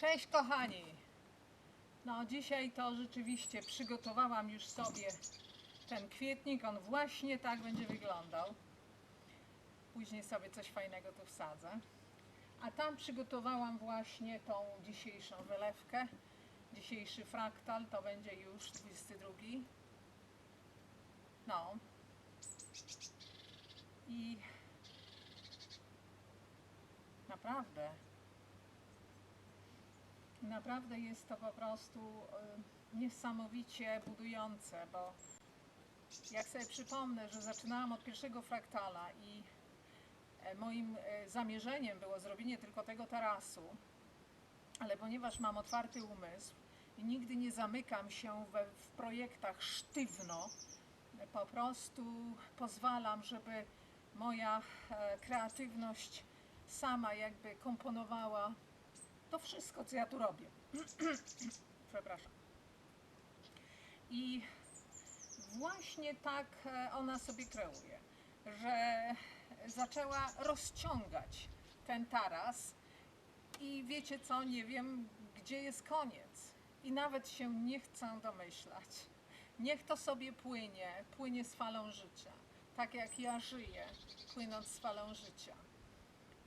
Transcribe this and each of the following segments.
Cześć kochani! No dzisiaj to rzeczywiście przygotowałam już sobie ten kwietnik, on właśnie tak będzie wyglądał. Później sobie coś fajnego tu wsadzę. A tam przygotowałam właśnie tą dzisiejszą wylewkę. Dzisiejszy fraktal to będzie już 22. No. I naprawdę Naprawdę jest to po prostu y, niesamowicie budujące, bo jak sobie przypomnę, że zaczynałam od pierwszego fraktala i e, moim e, zamierzeniem było zrobienie tylko tego tarasu, ale ponieważ mam otwarty umysł i nigdy nie zamykam się we, w projektach sztywno, po prostu pozwalam, żeby moja e, kreatywność sama jakby komponowała to wszystko, co ja tu robię. Przepraszam. I właśnie tak e, ona sobie kreuje, że zaczęła rozciągać ten taras i wiecie co, nie wiem, gdzie jest koniec. I nawet się nie chcę domyślać. Niech to sobie płynie, płynie z falą życia. Tak jak ja żyję, płynąc z falą życia.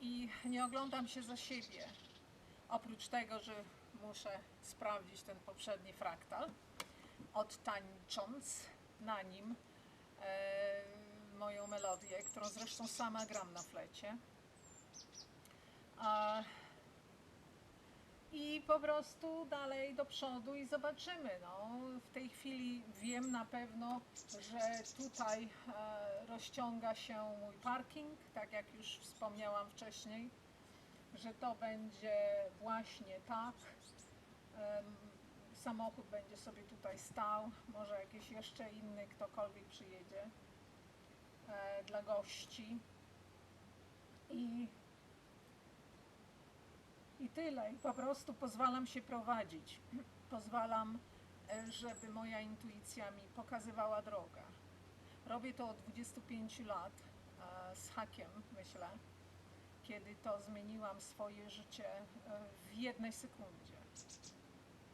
I nie oglądam się za siebie, Oprócz tego, że muszę sprawdzić ten poprzedni fraktal, odtańcząc na nim e, moją melodię, którą zresztą sama gram na flecie. A, I po prostu dalej do przodu i zobaczymy. No, w tej chwili wiem na pewno, że tutaj e, rozciąga się mój parking, tak jak już wspomniałam wcześniej że to będzie właśnie tak. Samochód będzie sobie tutaj stał, może jakiś jeszcze inny, ktokolwiek przyjedzie e, dla gości. I, I tyle. I po prostu pozwalam się prowadzić. Pozwalam, e, żeby moja intuicja mi pokazywała drogę. Robię to od 25 lat e, z hakiem, myślę kiedy to zmieniłam swoje życie e, w jednej sekundzie.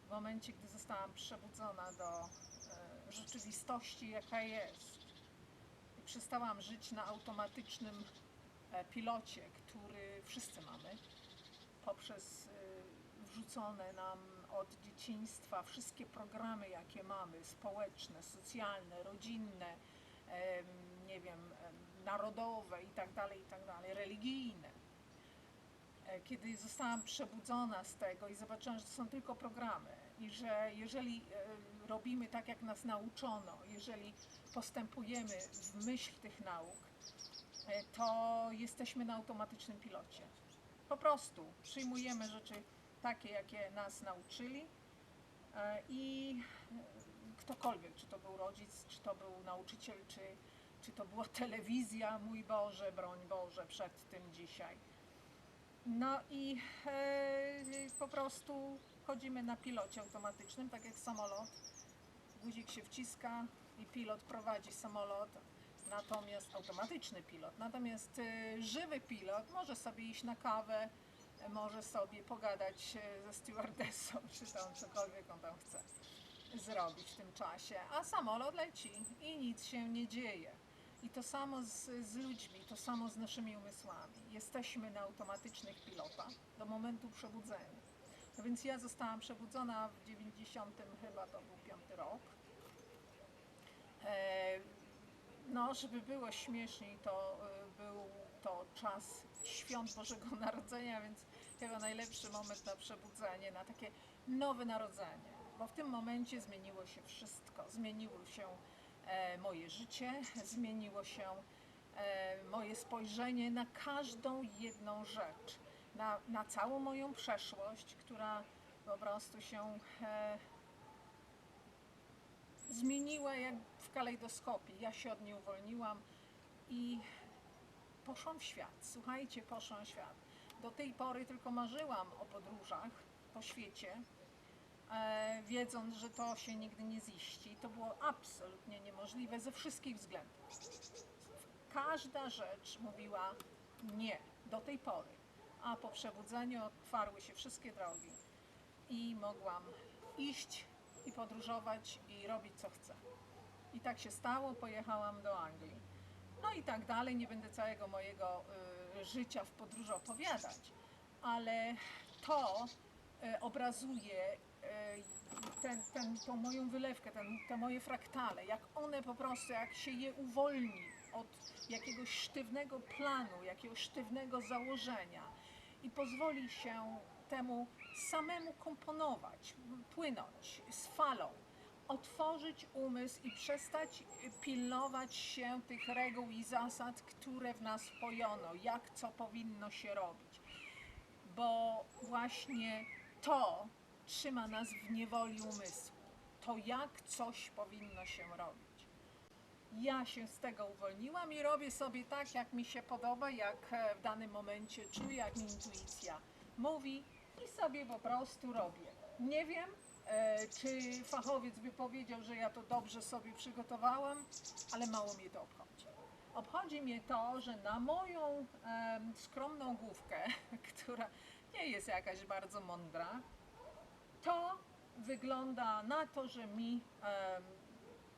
W momencie, gdy zostałam przebudzona do e, rzeczywistości, jaka jest. I przestałam żyć na automatycznym e, pilocie, który wszyscy mamy, poprzez wrzucone nam od dzieciństwa wszystkie programy, jakie mamy, społeczne, socjalne, rodzinne, nie wiem, em, narodowe i tak dalej, i tak dalej, religijne. E, Kiedy zostałam przebudzona z tego i zobaczyłam, że to są tylko programy i że jeżeli e, robimy tak, jak nas nauczono, jeżeli postępujemy w myśl tych nauk, e, to jesteśmy na automatycznym pilocie. Po prostu przyjmujemy rzeczy takie, jakie nas nauczyli i ktokolwiek, czy to był rodzic, czy to był nauczyciel, czy, czy to była telewizja, mój Boże, broń Boże, przed tym dzisiaj. No i e, po prostu chodzimy na pilocie automatycznym, tak jak samolot. Guzik się wciska i pilot prowadzi samolot, natomiast automatyczny pilot. Natomiast e, żywy pilot może sobie iść na kawę, może sobie pogadać e, ze stewardessą, czy tam cokolwiek on tam chce zrobić w tym czasie, a samolot leci i nic się nie dzieje. I to samo z, z ludźmi, to samo z naszymi umysłami. Jesteśmy na automatycznych pilotach do momentu przebudzenia. No więc ja zostałam przebudzona w 90 chyba to był piąty rok. E, no, żeby było śmieszniej, to e, był to czas świąt Bożego Narodzenia, więc chyba najlepszy moment na przebudzenie, na takie nowe narodzenie. Bo w tym momencie zmieniło się wszystko. Zmieniło się e, moje życie, zmieniło się moje spojrzenie na każdą jedną rzecz, na, na całą moją przeszłość, która po prostu się e, zmieniła jak w kalejdoskopie. Ja się od niej uwolniłam i poszłam w świat. Słuchajcie, poszłam w świat. Do tej pory tylko marzyłam o podróżach po świecie, e, wiedząc, że to się nigdy nie ziści. To było absolutnie niemożliwe ze wszystkich względów. Każda rzecz mówiła nie do tej pory, a po przebudzeniu otwarły się wszystkie drogi. i mogłam iść i podróżować i robić co chcę. I tak się stało, pojechałam do Anglii. No i tak dalej, nie będę całego mojego y, życia w podróży opowiadać, ale to y, obrazuje y, ten, ten, tą moją wylewkę, ten, te moje fraktale, jak one po prostu, jak się je uwolni od jakiegoś sztywnego planu, jakiegoś sztywnego założenia i pozwoli się temu samemu komponować, płynąć z falą, otworzyć umysł i przestać pilnować się tych reguł i zasad, które w nas pojono, jak co powinno się robić. Bo właśnie to trzyma nas w niewoli umysłu. To jak coś powinno się robić. Ja się z tego uwolniłam i robię sobie tak, jak mi się podoba, jak e, w danym momencie czuję, jak mi intuicja mówi i sobie po prostu robię. Nie wiem, e, czy fachowiec by powiedział, że ja to dobrze sobie przygotowałam, ale mało mnie to obchodzi. Obchodzi mnie to, że na moją skromną główkę, która nie jest jakaś bardzo mądra, to wygląda na to, że mi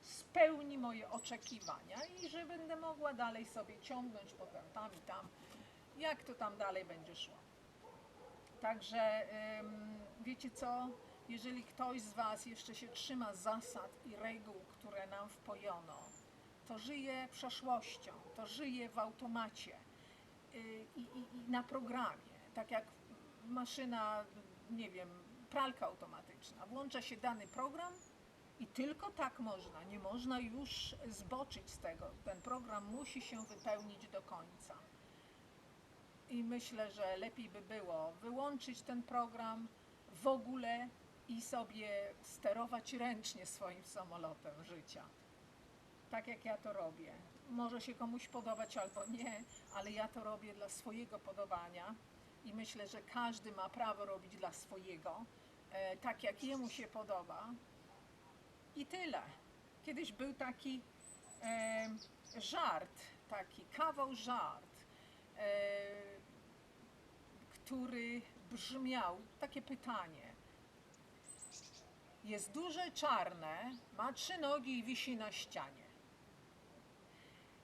spełni moje oczekiwania i że będę mogła dalej sobie ciągnąć potem tam i tam, jak to tam dalej będzie szło. Także wiecie co? Jeżeli ktoś z Was jeszcze się trzyma zasad i reguł, które nam wpojono, to żyje przeszłością, to żyje w automacie y, i, i, i na programie. Tak jak maszyna, nie wiem, pralka automatyczna. Włącza się dany program i tylko tak można. Nie można już zboczyć z tego. Ten program musi się wypełnić do końca. I myślę, że lepiej by było wyłączyć ten program w ogóle i sobie sterować ręcznie swoim samolotem życia. Tak jak ja to robię. Może się komuś podobać albo nie, ale ja to robię dla swojego podobania i myślę, że każdy ma prawo robić dla swojego, e, tak jak jemu się podoba. I tyle. Kiedyś był taki e, żart, taki kawał żart, e, który brzmiał, takie pytanie. Jest duże, czarne, ma trzy nogi i wisi na ścianie.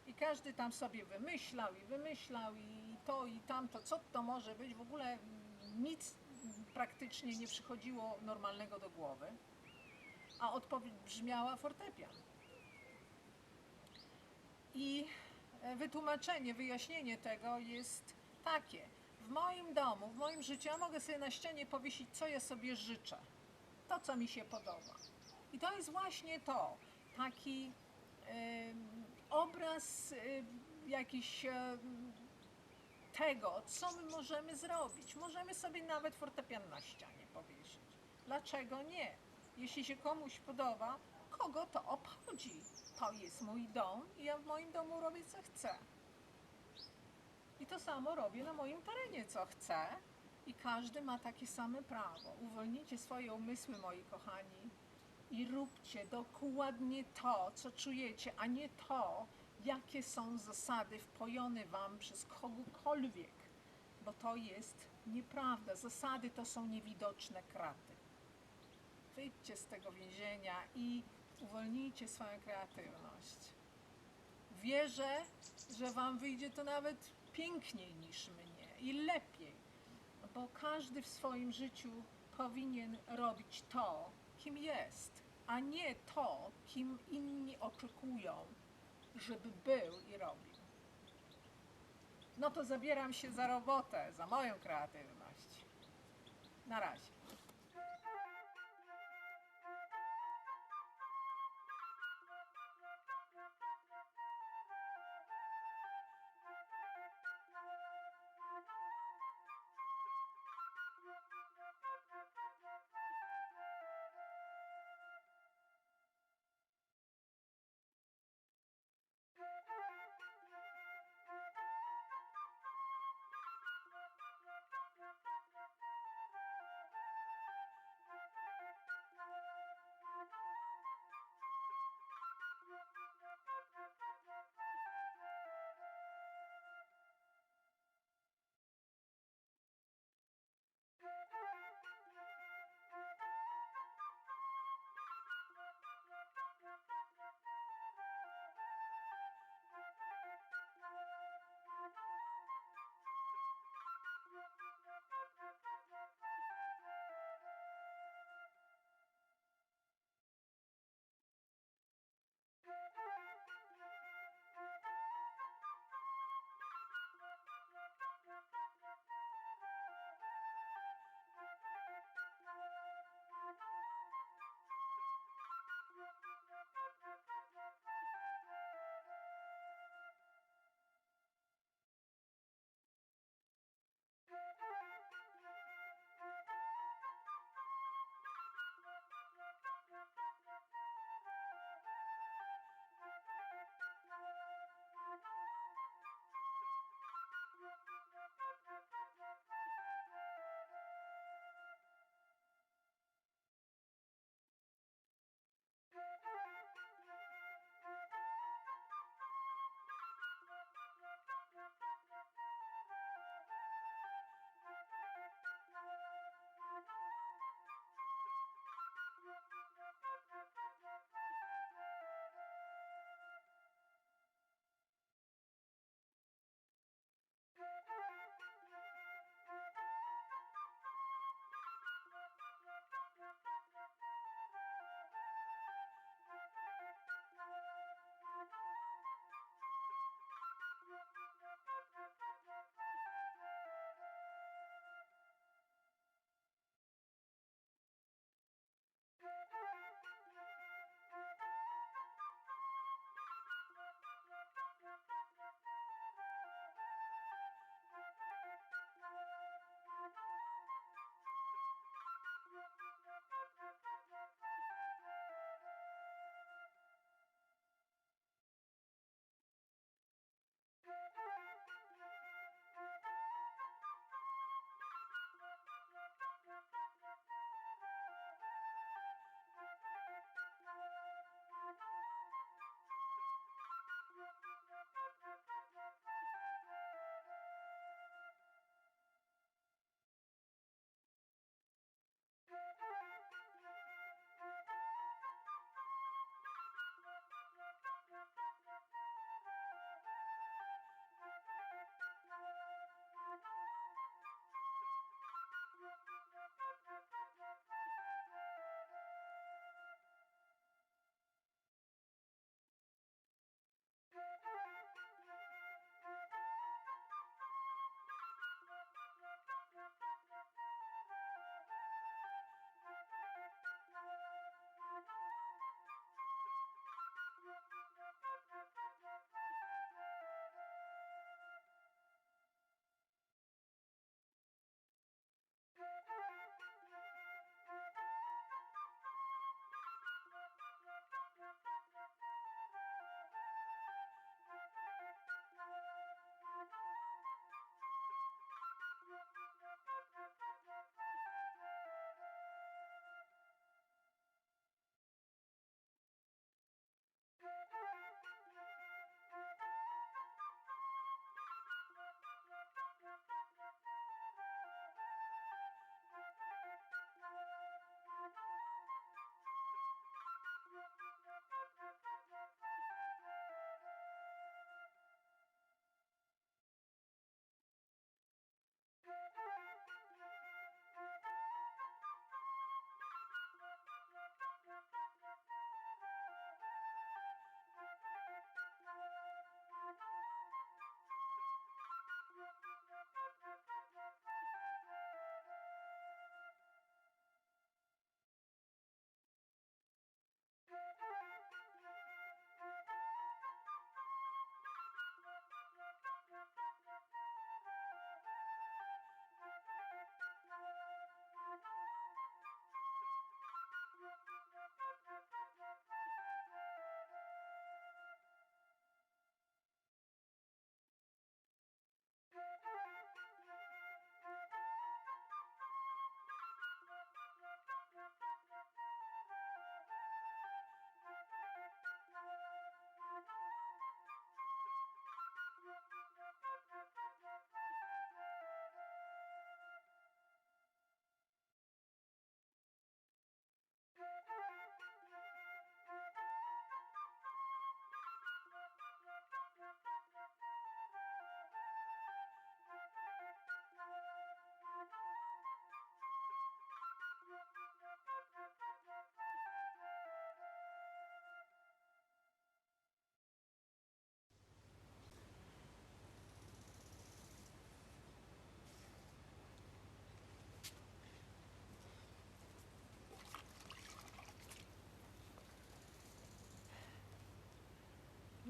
I każdy tam sobie wymyślał i wymyślał i to i tamto, co to może być. W ogóle nic praktycznie nie przychodziło normalnego do głowy. A odpowiedź brzmiała fortepian. I e, wytłumaczenie, wyjaśnienie tego jest takie. W moim domu, w moim życiu, ja mogę sobie na ścianie powiesić, co ja sobie życzę. To, co mi się podoba. I to jest właśnie to. Taki obraz y, jakiś em, tego, co my możemy zrobić. Możemy sobie nawet fortepian na ścianie powiesić. Dlaczego nie? Jeśli się komuś podoba, kogo to obchodzi? To jest mój dom i ja w moim domu robię co chcę. I to samo robię na moim terenie, co chcę. I każdy ma takie same prawo. Uwolnijcie swoje umysły, moi kochani, i róbcie dokładnie to, co czujecie, a nie to, jakie są zasady wpojone wam przez kogokolwiek, bo to jest nieprawda. Zasady to są niewidoczne kraty. Wyjdźcie z tego więzienia i uwolnijcie swoją kreatywność. Wierzę, że wam wyjdzie to nawet piękniej niż mnie i lepiej, bo każdy w swoim życiu powinien robić to, kim jest, a nie to, kim inni oczekują, żeby był i robił. No to zabieram się za robotę, za moją kreatywność. Na razie.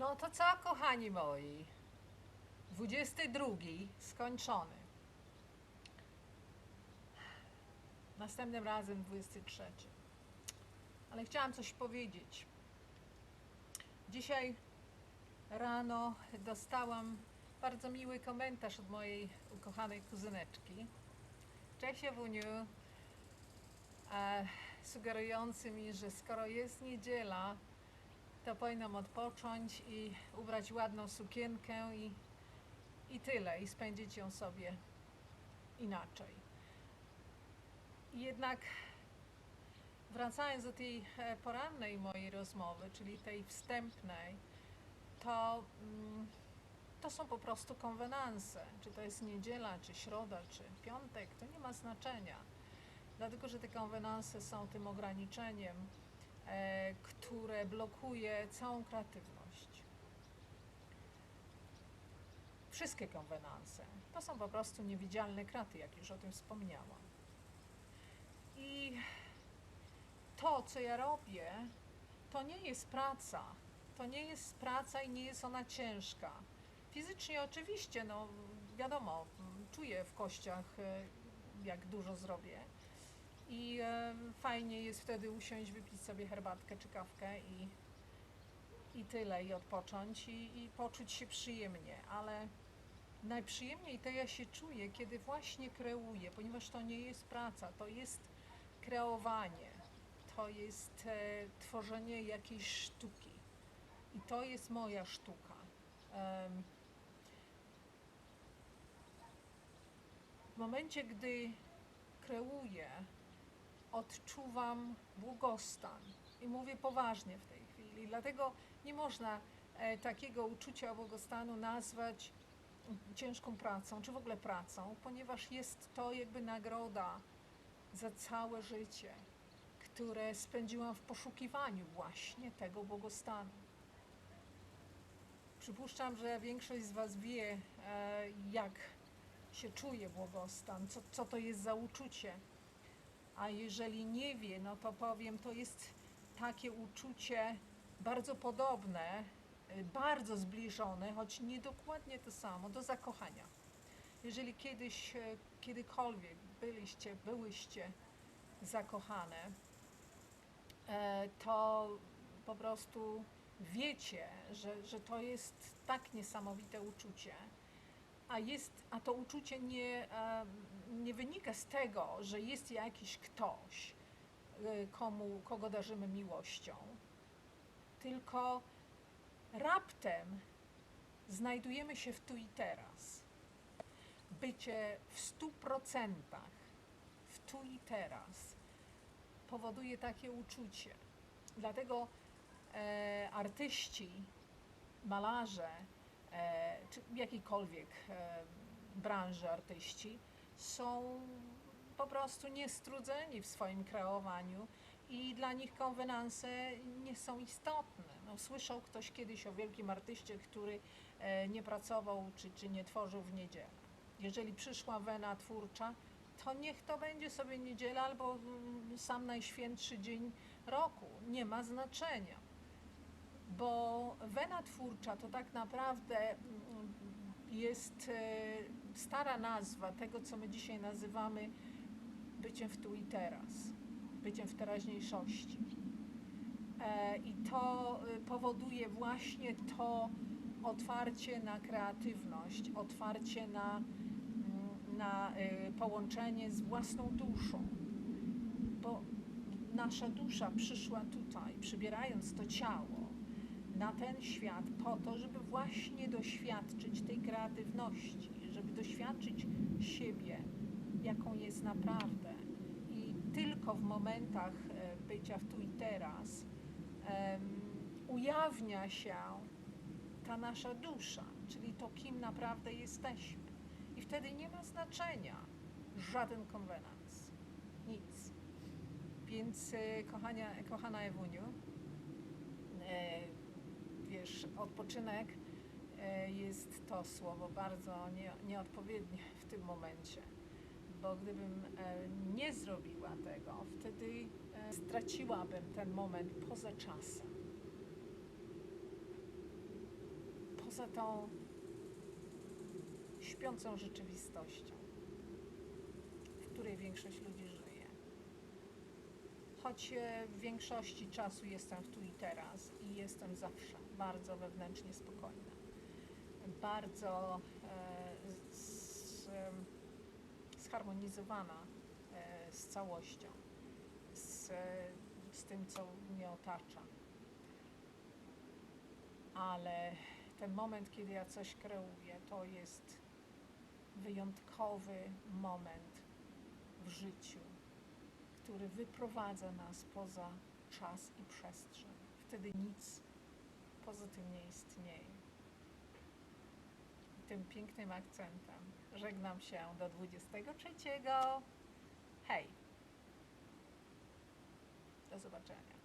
No to co, kochani moi? 22 skończony. Następnym razem 23. Ale chciałam coś powiedzieć. Dzisiaj rano dostałam bardzo miły komentarz od mojej ukochanej kuzyneczki. Cześć Ewuniu. E, sugerujący mi, że skoro jest niedziela, to powinnam odpocząć i ubrać ładną sukienkę i, i tyle, i spędzić ją sobie inaczej. Jednak wracając do tej e, porannej mojej rozmowy, czyli tej wstępnej, to, mm, to są po prostu konwenanse. Czy to jest niedziela, czy środa, czy piątek, to nie ma znaczenia. Dlatego, że te konwenanse są tym ograniczeniem, które blokuje całą kreatywność. Wszystkie konwenanse to są po prostu niewidzialne kraty, jak już o tym wspomniałam. I to, co ja robię, to nie jest praca. To nie jest praca i nie jest ona ciężka. Fizycznie oczywiście, no wiadomo, czuję w kościach, e, jak dużo zrobię. I e, fajnie jest wtedy usiąść, wypić sobie herbatkę czy kawkę i, i tyle, i odpocząć i, i poczuć się przyjemnie, ale najprzyjemniej to ja się czuję, kiedy właśnie kreuję, ponieważ to nie jest praca, to jest kreowanie, to jest e, tworzenie jakiejś sztuki. I to jest moja sztuka. Em, w momencie, gdy kreuję, odczuwam błogostan. I mówię poważnie w tej chwili. Dlatego nie można e, takiego uczucia błogostanu nazwać ciężką pracą, czy w ogóle pracą, ponieważ jest to jakby nagroda za całe życie, które spędziłam w poszukiwaniu właśnie tego błogostanu. Przypuszczam, że większość z Was wie, e, jak się czuje błogostan, co, co to jest za uczucie. A jeżeli nie wie, no to powiem, to jest takie uczucie bardzo podobne, y, bardzo zbliżone, choć nie dokładnie to samo, do zakochania. Jeżeli kiedyś, e, kiedykolwiek byliście, byłyście zakochane, e, to po prostu wiecie, że, że to jest tak niesamowite uczucie, a, jest, a to uczucie nie, e, nie wynika z tego, że jest jakiś ktoś, e, komu, kogo darzymy miłością, tylko raptem znajdujemy się w tu i teraz. Bycie w stu procentach w tu i teraz powoduje takie uczucie. Dlatego e, artyści, malarze, czy jakiejkolwiek e, branży artyści są po prostu niestrudzeni w swoim kreowaniu i dla nich konwenanse nie są istotne. No, słyszał ktoś kiedyś o wielkim artyście, który e, nie pracował czy, czy nie tworzył w niedzielę. Jeżeli przyszła wena twórcza, to niech to będzie sobie niedziela albo mm, sam najświętszy dzień roku. Nie ma znaczenia. Bo wena twórcza to tak naprawdę mm, jest e, stara nazwa tego, co my dzisiaj nazywamy byciem w tu i teraz, byciem w teraźniejszości. E, I to y, powoduje właśnie to otwarcie na kreatywność, otwarcie na, mm, na połączenie z własną duszą. Bo nasza dusza przyszła tutaj, przybierając to ciało, na ten świat po to, żeby właśnie doświadczyć tej kreatywności, żeby doświadczyć siebie, jaką jest naprawdę. I tylko w momentach e, bycia w tu i teraz em, ujawnia się ta nasza dusza, czyli to, kim naprawdę jesteśmy. I wtedy nie ma znaczenia żaden konwenans, nic. Więc, e, kochania, kochana Ewuniu, e, wiesz, odpoczynek e, jest to słowo bardzo nie, nieodpowiednie w tym momencie, bo gdybym e, nie zrobiła tego, wtedy e, straciłabym ten moment poza czasem. poza tą śpiącą rzeczywistością, w której większość ludzi żyje. Choć e, w większości czasu jestem tu i teraz i jestem zawsze bardzo wewnętrznie spokojna, bardzo e, z, em, zharmonizowana e, z całością, z, e, z tym, co mnie otacza. Ale ten moment, kiedy ja coś kreuję, to jest wyjątkowy moment w życiu, który wyprowadza nas poza czas i przestrzeń. Wtedy nic poza tym nie istnieje. I tym pięknym akcentem żegnam się do 23. Hej! Do zobaczenia.